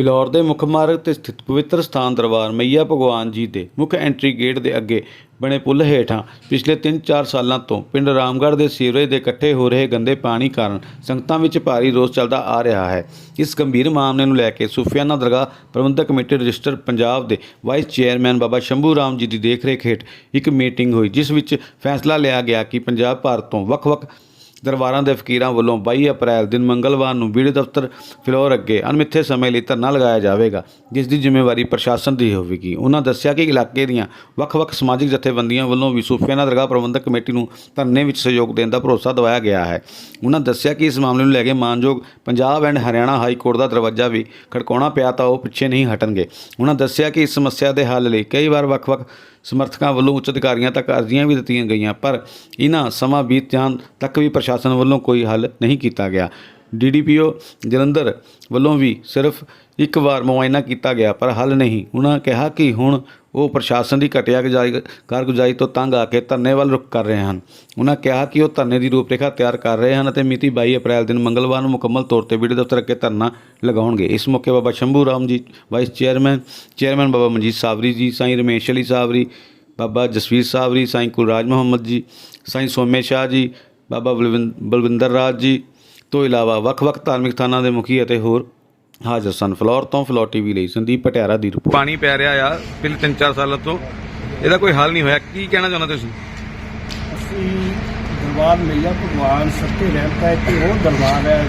ਫਿਲੌਰ ਦੇ ਮੁੱਖ ਮਾਰਗ ਤੇ ਸਥਿਤ ਪਵਿੱਤਰ ਸਥਾਨ ਦਰਬਾਰ ਮਈਆ ਭਗਵਾਨ ਜੀ ਦੇ ਮੁੱਖ ਐਂਟਰੀ ਗੇਟ ਦੇ ਅੱਗੇ ਬਣੇ ਪੁਲ ਹੇਠਾਂ ਪਿਛਲੇ 3-4 ਸਾਲਾਂ ਤੋਂ ਪਿੰਡ ਰਾਮਗੜ੍ਹ ਦੇ ਸੀਵਰੇਜ ਦੇ ਇਕੱਠੇ ਹੋ ਰਹੇ ਗੰਦੇ ਪਾਣੀ ਕਾਰਨ ਸੰਗਤਾਂ ਵਿੱਚ ਭਾਰੀ ਰੋਸ ਚੱਲਦਾ ਆ ਰਿਹਾ ਹੈ। ਇਸ ਗੰਭੀਰ ਮਾਮਲੇ ਨੂੰ ਲੈ ਕੇ ਸੂਫੀਆਨਾ ਦਰਗਾਹ ਪ੍ਰਬੰਧਕ ਕਮੇਟੀ ਰਜਿਸਟਰ ਪੰਜਾਬ ਦੇ ਵਾਈਸ ਚੇਅਰਮੈਨ ਬਾਬਾ ਸ਼ੰਭੂ ਰਾਮ ਜੀ ਦੀ ਦੇਖਰੇਖ ਹੇਠ ਇੱਕ ਮੀਟਿੰਗ ਹੋਈ, ਜਿਸ ਵਿੱਚ ਫੈਸਲਾ ਲਿਆ ਗਿਆ ਕਿ ਪੰਜਾਬ ਭਰ ਤੋਂ ਵੱਖ-ਵੱਖ ਦਰਬਾਰਾਂ ਦੇ ਫਕੀਰਾਂ ਵੱਲੋਂ 22 ਅਪ੍ਰੈਲ ਦਿਨ ਮੰਗਲਵਾਰ ਨੂੰ ਵੀਡੀਓ ਦਫ਼ਤਰ ਫਿਲੌਰ ਅੱਗੇ ਅਣਮਿੱਥੇ ਸਮੇਂ ਲਈ ਧਰਨਾ ਲਗਾਇਆ ਜਾਵੇਗਾ, ਜਿਸ ਦੀ ਜ਼ਿੰਮੇਵਾਰੀ ਪ੍ਰਸ਼ਾਸਨ ਦੀ ਹੋਵੇਗੀ। ਉਹਨਾਂ ਦੱਸਿਆ ਕਿ ਇਲਾਕੇ ਦੀਆਂ ਵੱਖ-ਵੱਖ ਸਮਾਜਿਕ ਜਥੇਬੰਦੀਆਂ ਵੱਲੋਂ ਵੀ ਸੂਫੀਆਨਾ ਦਰਗਾਹ ਪ੍ਰਬੰਧਕ ਕਮੇਟੀ ਨੂੰ ਧਰਨੇ ਵਿੱਚ ਸਹਿਯੋਗ ਦੇਣ ਦਾ ਭਰੋਸਾ ਦਿਵਾਇਆ ਗਿਆ ਹੈ। ਉਹਨਾਂ ਦੱਸਿਆ ਕਿ ਇਸ ਮਾਮਲੇ ਨੂੰ ਲੈ ਕੇ ਮਾਨਯੋਗ Punjab and Haryana high court ਦਾ ਦਰਵਾਜ਼ਾ ਵੀ ਖੜਕਾਉਣਾ ਪਿਆ ਤਾਂ ਉਹ ਪਿੱਛੇ ਨਹੀਂ ਹਟਣਗੇ। ਉਹਨਾਂ ਦੱਸਿਆ ਕਿ ਇਸ ਸਮੱਸਿਆ ਦੇ ਹੱਲ ਲਈ ਕਈ ਵਾਰ ਵੱਖ-ਵੱਖ ਸਮਰਥਕਾਂ ਵੱਲੋਂ ਉੱਚ ਅਧਿਕਾਰੀਆਂ ਤੱਕ ਅਰਜ਼ੀਆਂ ਵੀ ਦਿੱਤੀਆਂ ਗਈਆਂ, ਪਰ ਇਹਨਾਂ ਸਮਾਂ ਬੀਤ ਜਾਣ ਤੱਕ ਵੀ ਪ੍ਰਸ਼ਾਸਨ ਵੱਲੋਂ ਕੋਈ ਹੱਲ ਨਹੀਂ ਕੀਤਾ ਗਿਆ। ਡੀਡੀਪੀਓ ਜਲੰਧਰ ਵੱਲੋਂ ਵੀ ਸਿਰਫ ਇੱਕ ਵਾਰ ਮੁਆਇਨਾ ਕੀਤਾ ਗਿਆ, ਪਰ ਹੱਲ ਨਹੀਂ। ਉਹਨਾਂ ਕਿਹਾ ਕਿ ਹੁਣ ਉਹ ਪ੍ਰਸ਼ਾਸਨ ਦੀ ਘਟੀਆ ਗੁਜ਼ਾਰੀ ਕਾਰਗੁਜ਼ਾਰੀ ਤੋਂ ਤੰਗ ਆ ਕੇ ਧਰਨੇ ਵੱਲ ਰੁਖ ਕਰ ਰਹੇ ਹਨ। ਉਹਨਾਂ ਕਿਹਾ ਕਿ ਉਹ ਧਰਨੇ ਦੀ ਰੂਪਰੇਖਾ ਤਿਆਰ ਕਰ ਰਹੇ ਹਨ ਅਤੇ ਮਿਤੀ 22 ਅਪ੍ਰੈਲ ਦਿਨ ਮੰਗਲਵਾਰ ਨੂੰ ਮੁਕੰਮਲ ਤੌਰ ਤੇ ਵੀਡੀਓ ਦਫ਼ਤਰ ਅੱਗੇ ਧਰਨਾ ਲਗਾਉਣਗੇ। ਇਸ ਮੌਕੇ Baba Shambhu Ram ji, vice chairman chairman Baba Manjit Sawari ji, Sai Ramesh Ali ਸਾਵਰੀ ਬਾਬਾ ਜਸਵੀਰ ਸਾਵਰੀ ਸਾਈਂ ਕੁਲਰਾਜ ਮੁਹੰਮਦ ਜੀ, ਸਾਈਂ ਸੋਮੇ ਸ਼ਾਹ ਜੀ, ਬਾਬਾ ਬਲਵਿੰ- ਬਲਵਿੰਦਰ ਰਾਜ ਜੀ, ਤੋਂ ਇਲਾਵਾ ਵੱਖ-ਵੱਖ ਧਾਰਮਿਕ ਸਥਾਨਾਂ ਦੇ ਮੁਖੀ ਅਤੇ ਹੋਰ ਹਾਜ਼ਰ ਸਨ ਫਲੋਰ ਤੋਂ ਫਲੋਰ ਟੀਵੀ ਲਈ ਸੰਦੀਪ ਪਟਿਆਰਾ ਦੀ ਰਿਪੋਰਟ ਪਾਣੀ ਪੈ ਰਿਹਾ ਆ ਪਿਛਲੇ 3-4 ਸਾਲਾਂ ਤੋਂ। ਇਹਦਾ ਕੋਈ ਹੱਲ ਨਹੀਂ ਹੋਇਆ। ਕੀ ਕਹਿਣਾ ਚਾਹੁੰਦੇ ਤੁਸੀਂ? ਅਸੀਂ ਦਰਬਾਰ ਮਈਆ ਭਗਵਾਨ ਸੱਤੇ ਰਹਿਤਾ ਹੈ ਕਿ ਉਹ ਦਰਬਾਰ ਹੈ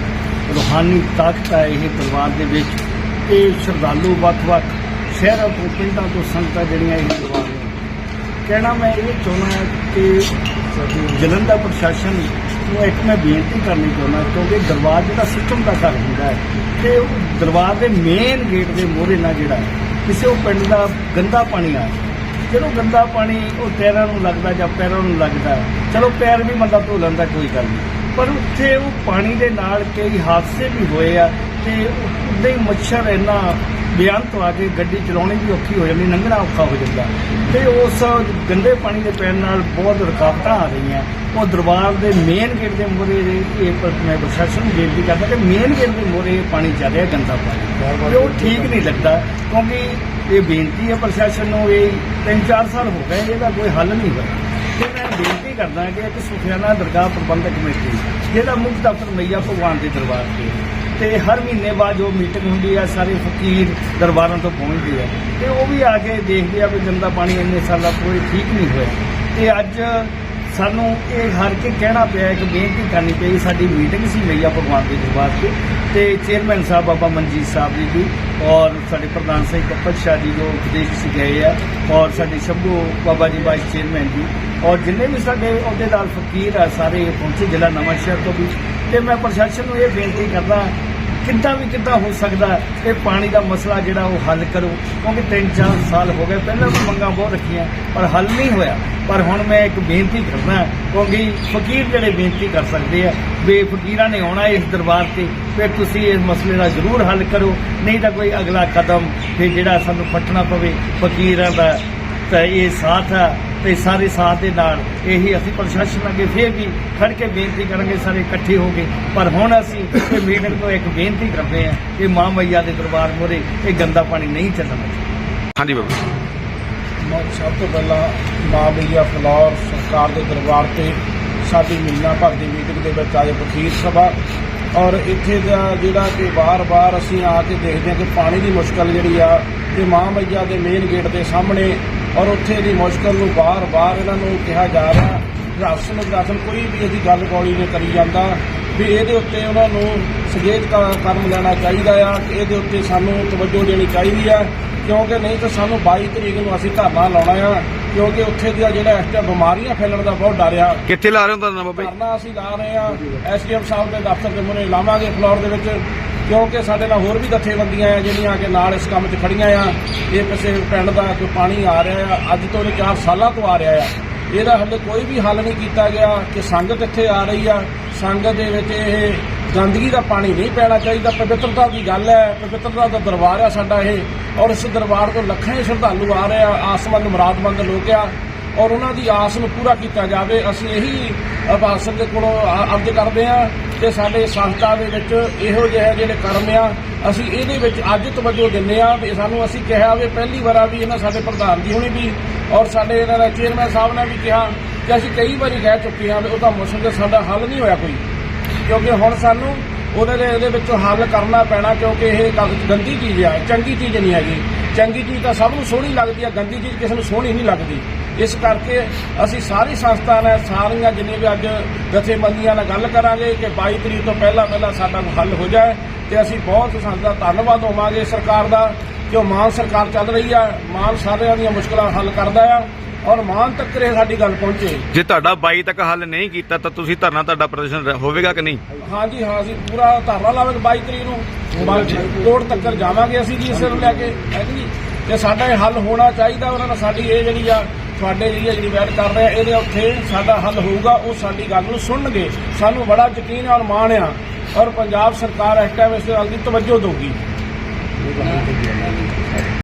ਰੂਹਾਨੀ ਤਾਕਤ ਹੈ ਇਹ ਦਰਬਾਰ ਦੇ ਵਿੱਚ। ਤੇ ਸ਼ਰਧਾਲੂ ਵੱਖ-ਵੱਖ ਸ਼ਹਿਰਾਂ ਤੋਂ ਪਿੰਡਾਂ ਤੋਂ ਸੰਗਤਾਂ ਜਿਹੜੀਆਂ ਇਹ ਦਰਬਾਰ ਕਹਿਣਾ ਮੈਂ ਇਹ ਚਾਹੁੰਦਾ ਕਿ ਜਲੰਧਰ ਪ੍ਰਸ਼ਾਸਨ ਨੂੰ ਇੱਕ ਮੈਂ ਬੇਨਤੀ ਕਰਨੀ ਚਾਹੁੰਦਾ, ਕਿਉਂਕਿ ਦਰਬਾਰ ਜਿਹੜਾ ਸਿੱਖਮ ਦਾ ਘਰ ਹੁੰਦਾ ਹੈ, ਤੇ ਉਹ ਦਰਬਾਰ ਦੇ ਮੇਨ ਗੇਟ ਦੇ ਮੋਹਰੇ ਨਾਲ ਜਿਹੜਾ ਕਿਸੇ ਉਹ ਪਿੰਡ ਦਾ ਗੰਦਾ ਪਾਣੀ ਆ ਜਦੋਂ ਗੰਦਾ ਪਾਣੀ ਉਹ ਪੈਰਾਂ ਨੂੰ ਲੱਗਦਾ ਜਾਂ ਪੈਰਾਂ ਨੂੰ ਲੱਗਦਾ, ਚਲੋ ਪੈਰ ਵੀ ਬੰਦਾ ਧੋ ਲੈਂਦਾ, ਕੋਈ ਗੱਲ ਨਹੀਂ। ਪਰ ਉੱਥੇ ਉਹ ਪਾਣੀ ਦੇ ਨਾਲ ਕਈ ਹਾਦਸੇ ਵੀ ਹੋਏ ਆ, ਤੇ ਉਦਾਂ ਮੱਛਰ ਇੰਨਾ ਬਿਆਨ ਤੋਂ ਆ ਕੇ ਗੱਡੀ ਚਲਾਉਣੀ ਵੀ ਔਖੀ ਹੋ ਜਾਂਦੀ, ਲੰਘਣਾ ਔਖਾ ਹੋ ਜਾਂਦਾ। ਤੇ ਉਸ ਗੰਦੇ ਪਾਣੀ ਦੇ ਪੈਣ ਨਾਲ ਬਹੁਤ ਰੁਕਾਵਟਾਂ ਆ ਰਹੀਆਂ। ਉਹ ਦਰਬਾਰ ਦੇ ਮੇਨ ਗੇਟ ਦੇ ਮੂਹਰੇ ਦੇ ਇਹ ਪਰ- ਮੈਂ ਪ੍ਰਸ਼ਾਸਨ ਨੂੰ ਬੇਨਤੀ ਕਰਦਾ ਕਿ ਮੇਨ ਗੇਟ ਦੇ ਮੂਹਰੇ ਪਾਣੀ ਚੱਲ ਰਿਹਾ ਗੰਦਾ ਪਾਣੀ। ਤੇ ਉਹ ਠੀਕ ਨਹੀਂ ਲੱਗਦਾ ਕਿਉਂਕਿ ਇਹ ਬੇਨਤੀ ਹੈ ਪ੍ਰਸ਼ਾਸਨ ਨੂੰ ਇਹ ਤਿੰਨ ਚਾਰ ਸਾਲ ਹੋ ਗਏ ਇਹਦਾ ਕੋਈ ਹੱਲ ਨਹੀਂ ਹੋਇਆ। ਤੇ ਮੈਂ ਬੇਨਤੀ ਕਰਦਾ ਕਿ ਇੱਕ ਸੁਖਿਆਨਾ ਦਰਗਾਹ ਪ੍ਰਬੰਧਕ ਕਮੇਟੀ ਜਿਹਦਾ ਮੁੱਖ ਦਫ਼ਤਰ ਮਈਆ ਭਗਵਾਨ ਦੇ ਦਰਬਾਰ ਤੇ ਤੇ ਹਰ ਮਹੀਨੇ ਬਾਅਦ ਜੋ ਮੀਟਿੰਗ ਹੁੰਦੀ ਹੈ ਸਾਰੇ ਫਕੀਰ ਦਰਬਾਰਾਂ ਤੋਂ ਪਹੁੰਚਦੇ ਆ। ਤੇ ਉਹ ਵੀ ਆ ਕੇ ਦੇਖਦੇ ਆ ਵੀ ਗੰਦਾ ਪਾਣੀ ਇੰਨੇ ਸਾਲਾਂ ਤੋਂ ਠੀਕ ਨਹੀਂ ਹੋਇਆ। ਤੇ ਅੱਜ ਸਾਨੂੰ ਇਹ ਹਰ ਕੇ ਕਹਿਣਾ ਪਿਆ ਇੱਕ ਬੇਨਤੀ ਕਰਨੀ ਪਈ, ਸਾਡੀ ਮੀਟਿੰਗ ਸੀ ਮਈਆ ਭਗਵਾਨ ਦੇ ਦਰਬਾਰ ਤੇ ਤੇ ਚੇਅਰਮੈਨ ਸਾਹਿਬ ਬਾਬਾ ਮਨਜੀਤ ਸਾਹਿਬ ਜੀ ਦੀ ਔਰ ਸਾਡੇ ਪ੍ਰਧਾਨ ਸਿੰਘ ਕੱਪੜ ਸ਼ਾਹ ਜੀ ਜੋ ਵਿਦੇਸ਼ ਸੀ ਗਏ ਆ ਔਰ ਸਾਡੇ ਸ਼ੰਭੂ ਬਾਬਾ ਜੀ ਵਾਈਸ ਚੇਅਰਮੈਨ ਜੀ ਔਰ ਜਿੰਨੇ ਵੀ ਸਾਡੇ ਅਹੁਦੇਦਾਰ ਫਕੀਰ ਆ, ਸਾਰੇ ਪਹੁੰਚੇ ਜ਼ਿਲ੍ਹਾ ਨਵਾਂ ਸ਼ਹਿਰ ਤੋਂ ਵੀ ਤੇ ਮੈਂ ਪ੍ਰਸ਼ਾਸਨ ਨੂੰ ਇਹ ਬੇਨਤੀ ਕਰਦਾ ਕਿੱਦਾਂ ਵੀ ਕਿੱਦਾਂ ਹੋ ਸਕਦਾ ਇਹ ਪਾਣੀ ਦਾ ਮਸਲਾ ਜਿਹੜਾ ਉਹ ਹੱਲ ਕਰੋ? ਕਿਉਂਕਿ 3-4 ਸਾਲ ਹੋ ਗਏ, ਪਹਿਲਾਂ ਵੀ ਮੰਗਾਂ ਬਹੁਤ ਰੱਖੀਆਂ, ਪਰ ਹੱਲ ਨਹੀਂ ਹੋਇਆ। ਪਰ ਹੁਣ ਮੈਂ ਇੱਕ ਬੇਨਤੀ ਕਰਨਾ ਕਿਉਂਕਿ ਫਕੀਰ ਜਿਹੜੇ ਬੇਨਤੀ ਕਰ ਸਕਦੇ ਆ, ਵੀ ਫਕੀਰਾਂ ਨੇ ਆਉਣਾ ਇਸ ਦਰਬਾਰ ਤੇ, ਫਿਰ ਤੁਸੀਂ ਇਸ ਮਸਲੇ ਦਾ ਜ਼ਰੂਰ ਹੱਲ ਕਰੋ। ਨਹੀਂ ਤਾਂ ਕੋਈ ਅਗਲਾ ਕਦਮ ਫਿਰ ਜਿਹੜਾ ਸਾਨੂੰ ਪੱਟਣਾ ਪਵੇ, ਫਕੀਰਾਂ ਦਾ ਤਾਂ ਇਹ ਸਾਥ ਹੈ ਤੇ ਸਾਰੇ ਸਾਥ ਦੇ ਨਾਲ ਇਹੀ ਅਸੀਂ ਪ੍ਰਸ਼ਾਸਨ ਅੱਗੇ ਫੇਰ ਵੀ ਖੜ ਕੇ ਬੇਨਤੀ ਕਰਾਂਗੇ ਸਾਰੇ ਇਕੱਠੇ ਹੋ ਕੇ। ਪਰ ਹੁਣ ਅਸੀਂ ਇਹ ਮੀਟਿੰਗ ਤੋਂ ਇੱਕ ਬੇਨਤੀ ਕਰਦੇ ਹਾਂ ਕਿ ਮਾਂ ਮਈਆ ਦੇ ਦਰਬਾਰ ਮੋਰੇ ਇਹ ਗੰਦਾ ਪਾਣੀ ਨਹੀਂ ਚੱਲਣਾ ਹਾਂਜੀ ਬਾਬਾ ਮੈਂ ਸਭ ਤੋਂ ਪਹਿਲਾਂ ਮਾਂ ਬਈਆ ਫਲੌਰ ਸਰਕਾਰ ਦੇ ਦਰਬਾਰ ਤੇ ਸਾਡੀ ਮਹੀਨਾ ਭਰ ਦੀ ਮੀਟਿੰਗ ਦੇ ਵਿੱਚ ਆਏ ਵਕੀਲ ਸਭਾ ਔਰ ਇੱਥੇ ਦਾ ਜਿਹੜਾ ਕਿ ਬਾਰ-ਬਾਰ ਅਸੀਂ ਆ ਕੇ ਦੇਖਦੇ ਹਾਂ ਕਿ ਪਾਣੀ ਦੀ ਮੁਸ਼ਕਲ ਜਿਹੜੀ ਆ ਕਿ ਮਾਂ ਮਈਆ ਦੇ ਮੇਨ ਗੇਟ ਦੇ ਸਾਹਮਣੇ ਔਰ ਉੱਥੇ ਦੀ ਮੁਸ਼ਕਲ ਨੂੰ ਬਾਰ-ਬਾਰ ਇਹਨਾਂ ਨੂੰ ਕਿਹਾ ਜਾ ਰਿਹਾ। ਰਾਸ਼ਨ ਰਾਸ਼ਨ ਕੋਈ ਵੀ ਇਹਦੀ ਗੱਲ ਗੋਲੀ ਨਹੀਂ ਕਰੀ ਜਾਂਦਾ। ਵੀ ਇਹਦੇ ਉੱਤੇ ਉਹਨਾਂ ਨੂੰ ਸੁਚੇਤ ਕ- ਲੈਣਾ ਚਾਹੀਦਾ ਆ, ਕਿ ਇਹਦੇ ਉੱਤੇ ਸਾਨੂੰ ਤਵੱਜੋ ਦੇਣੀ ਚਾਹੀਦੀ ਆ। ਕਿਉਂਕਿ ਨਹੀਂ ਤਾਂ ਸਾਨੂੰ 22 ਤਰੀਕ ਨੂੰ ਅਸੀਂ ਧਰਨਾ ਲਾਉਣਾ ਆ ਕਿਉਂਕਿ ਉੱਥੇ ਦੀਆਂ ਜਿਹੜਾ ਇਸ ਟਾਈਮ ਬਿਮਾਰੀਆਂ ਫੈਲਣ ਦਾ ਬਹੁਤ ਡਰ ਆ। ਕਿੱਥੇ ਲਾ ਰਹੇ ਹੋ ਧਰਨਾ ਬਾਬਾ ਜੀ? ਧਰਨਾ ਅਸੀਂ ਲਾ ਰਹੇ ਆ ਐਸਡੀਐਮ ਸਾਹਿਬ ਦੇ ਦਫ਼ਤਰ ਦੇ ਮੂਹਰੇ ਲਾਵਾਂਗੇ ਫਲੋਰ ਦੇ ਵਿੱਚ ਕਿਉਂਕਿ ਸਾਡੇ ਨਾਲ ਹੋਰ ਵੀ ਜਥੇਬੰਦੀਆਂ ਆ ਜਿਹੜੀਆਂ ਕਿ ਨਾਲ ਇਸ ਕੰਮ 'ਚ ਖੜੀਆਂ ਆ। ਇਹ ਕਿਸੇ ਪਿੰਡ ਦਾ ਕੋਈ ਪਾਣੀ ਆ ਰਿਹਾ ਆ ਅੱਜ ਤੋਂ 4 ਸਾਲਾਂ ਤੋਂ ਆ ਰਿਹਾ ਆ। ਇਹਦਾ ਹੱਲੇ ਕੋਈ ਵੀ ਹੱਲ ਨਹੀਂ ਕੀਤਾ ਗਿਆ ਕਿ ਸੰਗਤ ਇੱਥੇ ਆ ਰਹੀ ਆ। ਸੰਗਤ ਦੇ ਵਿੱਚ ਇਹ ਗੰਦਗੀ ਦਾ ਪਾਣੀ ਨਹੀਂ ਪੈਣਾ ਚਾਹੀਦਾ, ਪਵਿੱਤਰਤਾ ਦੀ ਗੱਲ ਹੈ, ਪਵਿੱਤਰਤਾ ਦਾ ਦਰਬਾਰ ਆ ਸਾਡਾ ਇਹ, ਔਰ ਇਸ ਦਰਬਾਰ ਤੋਂ ਲੱਖਾਂ ਹੀ ਸ਼ਰਧਾਲੂ ਆ ਰਹੇ ਆ ਆਸਮੰਦ ਮੁਰਾਦਮੰਦ ਲੋਕ ਆ, ਔਰ ਉਹਨਾਂ ਦੀ ਆਸ ਨੂੰ ਪੂਰਾ ਕੀਤਾ ਜਾਵੇ, ਅਸੀਂ ਇਹੀ ਅਬਾਸਰ ਦੇ ਕੋਲੋਂ ਅਰਜ਼ ਕਰਦੇ ਹਾਂ ਕਿ ਸਾਡੇ ਸੰਸਥਾ ਦੇ ਵਿੱਚ ਇਹੋ ਜਿਹੇ ਜਿਹੜੇ ਕਰਮ ਆ, ਅਸੀਂ ਇਹਦੇ ਵਿੱਚ ਅੱਜ ਤਵੱਜੋ ਦਿੰਦੇ ਆ ਵੀ ਸਾਨੂੰ ਅਸੀਂ ਕਿਹਾ ਵੀ ਪਹਿਲੀ ਵਾਰਾ ਵੀ ਇਹਨਾਂ ਸਾਡੇ ਪ੍ਰਧਾਨ ਜੀ ਹੁਣੇ ਵੀ, ਔਰ ਸਾਡੇ ਇਹਨਾਂ ਦਾ ਚੇਅਰਮੈਨ ਸਾਹਿਬ ਨੇ ਵੀ ਕਿਹਾ ਕਿ ਅਸੀਂ ਕਈ ਵਾਰੀ ਕਹਿ ਚੁੱਕੇ ਹਾਂ ਵੀ ਉਹਦਾ ਮੁਸ਼ਕਲ ਦਾ ਸਾਡਾ ਹੱਲ ਨਹੀਂ ਹੋਇਆ ਕੋਈ। ਕਿਉਂਕਿ ਹੁਣ ਸਾਨੂੰ ਉਹਦੇ ਦੇ ਇਹਦੇ ਵਿੱਚੋਂ ਹੱਲ ਕਰਨਾ ਪੈਣਾ ਕਿਉਂਕਿ ਇਹ ਗੱਲ ਗੰਦੀ ਚੀਜ਼ ਆ ਚੰਗੀ ਚੀਜ਼ ਨਹੀਂ ਹੈਗੀ। ਚੰਗੀ ਚੀਜ਼ ਤਾਂ ਸਭ ਨੂੰ ਸੋਹਣੀ ਲੱਗਦੀ ਆ, ਗੰਦੀ ਚੀਜ਼ ਕਿਸੇ ਨੂੰ ਸੋਹਣੀ ਨਹੀਂ ਲੱਗਦੀ। ਇਸ ਕਰਕੇ ਅਸੀਂ ਸਾਰੀ ਸੰਸਥਾ ਨੇ ਸਾਰੀਆਂ ਜਿੰਨੇ ਵੀ ਅੱਜ ਜਥੇਬੰਦੀਆਂ ਨਾਲ ਗੱਲ ਕਰਾਂਗੇ ਕਿ 22 ਤਰੀਕ ਤੋਂ ਪਹਿਲਾਂ ਪਹਿਲਾਂ ਸਾਡਾ ਹੱਲ ਹੋ ਜਾਏ ਤੇ ਅਸੀਂ ਬਹੁਤ ਸੰਸਥਾ ਧੰਨਵਾਦ ਹੋਵਾਂਗੇ ਸਰਕਾਰ ਦਾ ਕਿ ਉਹ ਮਾਨ ਸਰਕਾਰ ਚੱਲ ਰਹੀ ਆ, ਮਾਨ ਸਾਰਿਆਂ ਦੀਆਂ ਮੁਸ਼ਕਲਾਂ ਹੱਲ ਕਰਦਾ ਆ। ਔਰ ਮਾਨ ਤੱਕ ਇਹ ਸਾਡੀ ਗੱਲ ਪਹੁੰਚੇ। ਜੇ ਤੁਹਾਡਾ 22 ਤੱਕ ਹੱਲ ਨਹੀਂ ਕੀਤਾ ਤਾਂ ਤੁਸੀਂ ਧਰਨਾ ਤੁਹਾਡਾ ਪ੍ਰਦਰਸ਼ਨ ਰ- ਹੋਵੇਗਾ ਕਿ ਨਹੀਂ? ਹਾਂਜੀ ਹਾਂ ਅਸੀਂ ਪੂਰਾ ਧਰਨਾ ਲਾਵਾਂਗੇ 22 ਤਰੀਕ ਨੂੰ। ਕੋਰਟ ਤੱਕ ਜਾਵਾਂਗੇ ਅਸੀਂ ਜੀ ਇਸ ਨੂੰ ਲੈ ਕੇ ਹੈ ਜੀ ਤੇ ਸਾਡਾ ਇਹ ਹੱਲ ਹੋਣਾ ਚਾਹੀਦਾ ਉਹਨਾਂ ਨਾਲ ਸਾਡੀ ਇਹ ਜਿਹੜੀ ਆ ਤੁਹਾਡੇ ਜਿਹੜੀ ਜਿਹੜੀ ਵੈਟ ਕਰ ਰਹੇ ਆ ਇਹਦੇ ਉੱਥੇ ਸਾਡਾ ਹੱਲ ਹੋਊਗਾ ਉਹ ਸਾਡੀ ਗੱਲ ਨੂੰ ਸੁਣਨਗੇ। ਸਾਨੂੰ ਬੜਾ ਯਕੀਨ ਔਰ ਮਾਣ ਆ ਔਰ ਪੰਜਾਬ ਸਰਕਾਰ ਇਸ ਟਾਈਮ ਇਸ ਗੱਲ ਦੀ ਤਵੱਜੋ ਦੇਊਗੀ।